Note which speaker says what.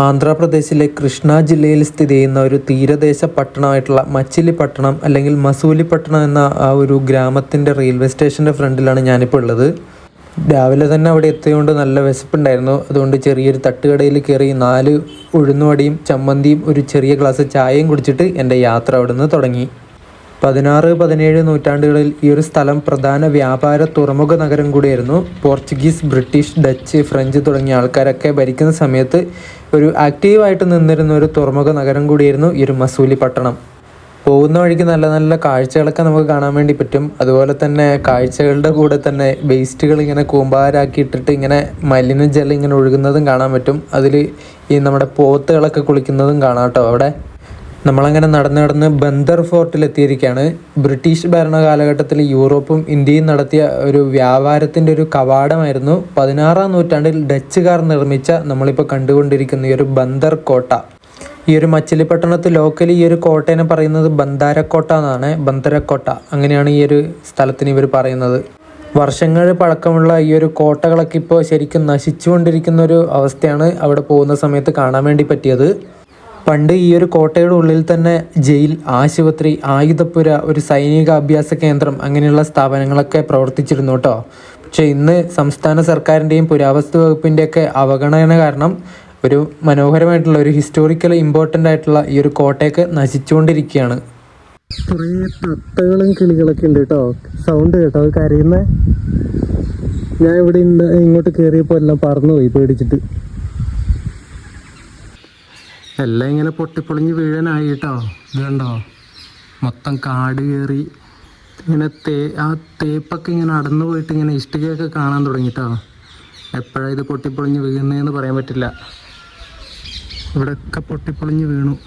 Speaker 1: ആന്ധ്രാപ്രദേശിലെ കൃഷ്ണ ജില്ലയിൽ സ്ഥിതി ചെയ്യുന്ന ഒരു തീരദേശ പട്ടണമായിട്ടുള്ള മച്ചിലിപ്പട്ടണം അല്ലെങ്കിൽ മസൂലി പട്ടണം എന്ന ആ ഒരു ഗ്രാമത്തിന്റെ റെയിൽവേ സ്റ്റേഷന്റെ ഫ്രണ്ടിലാണ് ഞാനിപ്പോൾ ഉള്ളത്. രാവിലെ തന്നെ അവിടെ എത്തിയതുകൊണ്ട് നല്ല വിശപ്പുണ്ടായിരുന്നു. അതുകൊണ്ട് ചെറിയൊരു തട്ടുകടയിൽ കയറി നാല് ഉഴുന്നുവടിയും ചമ്മന്തിയും ഒരു ചെറിയ ഗ്ലാസ് ചായയും കുടിച്ചിട്ട് എന്റെ യാത്ര അവിടെ നിന്ന് തുടങ്ങി. പതിനാറ് പതിനേഴ് നൂറ്റാണ്ടുകളിൽ ഈ ഒരു സ്ഥലം പ്രധാന വ്യാപാര തുറമുഖ നഗരം കൂടിയായിരുന്നു. പോർച്ചുഗീസ് ബ്രിട്ടീഷ് ഡച്ച് ഫ്രഞ്ച് തുടങ്ങിയ ആൾക്കാരൊക്കെ ഭരിക്കുന്ന സമയത്ത് ഒരു ആക്റ്റീവായിട്ട് നിന്നിരുന്ന ഒരു തുറമുഖ നഗരം കൂടിയായിരുന്നു ഈ ഒരു മസൂലി പട്ടണം. പോകുന്ന വഴിക്ക് നല്ല നല്ല കാഴ്ചകളൊക്കെ നമുക്ക് കാണാൻ വേണ്ടി പറ്റും. അതുപോലെ തന്നെ കാഴ്ചകളുടെ കൂടെ തന്നെ വേസ്റ്റുകൾ ഇങ്ങനെ കൂമ്പാരാക്കി ഇട്ടിട്ട് ഇങ്ങനെ മലിനജലം ഇങ്ങനെ ഒഴുകുന്നതും കാണാൻ പറ്റും. അതിൽ ഈ നമ്മുടെ പോത്തുകളൊക്കെ കുളിക്കുന്നതും കാണാം കേട്ടോ അവിടെ. നമ്മളങ്ങനെ നടന്ന് നടന്ന് ബന്ദർ ഫോർട്ടിൽ എത്തിയിരിക്കുകയാണ് ബ്രിട്ടീഷ് ഭരണകാലഘട്ടത്തിൽ യൂറോപ്പും ഇന്ത്യയും നടത്തിയ ഒരു വ്യാപാരത്തിന്റെ ഒരു കവാടമായിരുന്നു. പതിനാറാം നൂറ്റാണ്ടിൽ ഡച്ചുകാർ നിർമ്മിച്ച നമ്മളിപ്പോൾ കണ്ടുകൊണ്ടിരിക്കുന്ന ഈ ഒരു ബന്ദർ കോട്ട. ഈ ഒരു മച്ചിലിപ്പട്ടണത്ത് ലോക്കലി ഈ ഒരു കോട്ടേനെ പറയുന്നത് ബന്ദാരക്കോട്ട എന്നാണ്. ബന്ദരക്കോട്ട. അങ്ങനെയാണ് ഈ ഒരു സ്ഥലത്തിന് ഇവർ പറയുന്നത്. വർഷങ്ങൾ പഴക്കമുള്ള ഈ ഒരു കോട്ടകളൊക്കെ ഇപ്പോൾ ശരിക്കും നശിച്ചുകൊണ്ടിരിക്കുന്ന ഒരു അവസ്ഥയാണ് അവിടെ പോകുന്ന സമയത്ത് കാണാൻ വേണ്ടി പറ്റിയത്. പണ്ട് ഈ ഒരു കോട്ടയുടെ ഉള്ളിൽ തന്നെ ജയിൽ ആശുപത്രി ആയുധപ്പുര ഒരു സൈനിക അഭ്യാസ കേന്ദ്രം അങ്ങനെയുള്ള സ്ഥാപനങ്ങളൊക്കെ പ്രവർത്തിച്ചിരുന്നു കേട്ടോ പക്ഷേ ഇന്ന് സംസ്ഥാന സർക്കാരിന്റെയും പുരാവസ്തു വകുപ്പിന്റെയൊക്കെ അവഗണന കാരണം ഒരു മനോഹരമായിട്ടുള്ള ഒരു ഹിസ്റ്റോറിക്കൽ ഇമ്പോർട്ടന്റ് ആയിട്ടുള്ള ഈ ഒരു കോട്ടയൊക്കെ നശിച്ചുകൊണ്ടിരിക്കുകയാണ്. കുറേ തത്തകളും കിളികളൊക്കെ ഉണ്ട് കേട്ടോ സൗണ്ട് കേട്ടോ കരയുന്ന. ഞാൻ ഇവിടെ ഇങ്ങോട്ട് കയറിയപ്പോൾ എല്ലാം പറന്നുപോയി പേടിച്ചിട്ട്. എല്ലാം ഇങ്ങനെ പൊട്ടിപ്പൊളിഞ്ഞ് വീഴാനായി കേട്ടോ ഇത് മൊത്തം കാട് കയറി ഇങ്ങനെ തേ ആ തേപ്പൊക്കെ ഇങ്ങനെ അടന്നു പോയിട്ട് ഇങ്ങനെ ഇഷ്ടികയൊക്കെ കാണാൻ തുടങ്ങി കേട്ടോ എപ്പോഴാണ് ഇത് പൊട്ടിപ്പൊളിഞ്ഞ് വീഴുന്നതെന്ന് പറയാൻ പറ്റില്ല. ഇവിടെയൊക്കെ പൊട്ടിപ്പൊളിഞ്ഞ് വീണു.